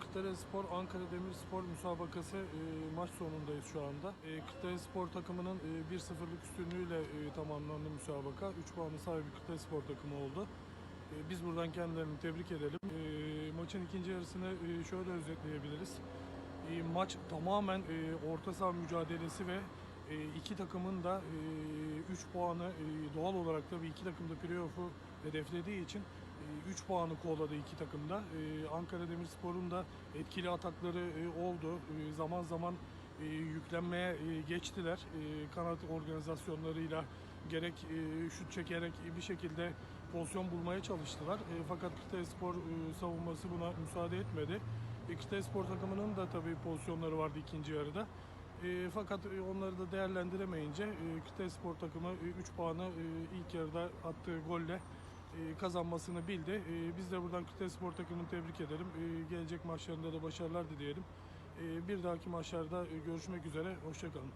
Kırklareli Spor Ankara Demirspor müsabakası e, maç sonundayız şu anda. E, Kırklareli Spor takımının e, 1-0'lık üstünlüğüyle e, tamamlandı müsabaka. 3 puanı sahibi Kırklareli Spor takımı oldu. E, biz buradan kendilerini tebrik edelim. E, maçın ikinci yarısını e, şöyle özetleyebiliriz. E, maç tamamen e, orta saha mücadelesi ve iki takımın da 3 puanı e, doğal olarak tabii iki takım da playoff'u hedeflediği için 3 puanı kovaladı iki takım da. E, Ankara Demirspor'un da etkili atakları e, oldu. E, zaman zaman e, yüklenmeye e, geçtiler. E, kanat organizasyonlarıyla gerek e, şut çekerek bir şekilde pozisyon bulmaya çalıştılar. E, fakat e, savunması buna müsaade etmedi. E, Kırklarelispor takımının da tabii pozisyonları vardı ikinci yarıda. E, fakat e, onları da değerlendiremeyince e, Kırklarelispor takımı 3 puanı e, ilk yarıda attığı golle e, kazanmasını bildi. E, biz de buradan Kırklarelispor takımını tebrik edelim. E, gelecek maçlarında da başarılar dileyelim. E, bir dahaki maçlarda e, görüşmek üzere. Hoşçakalın.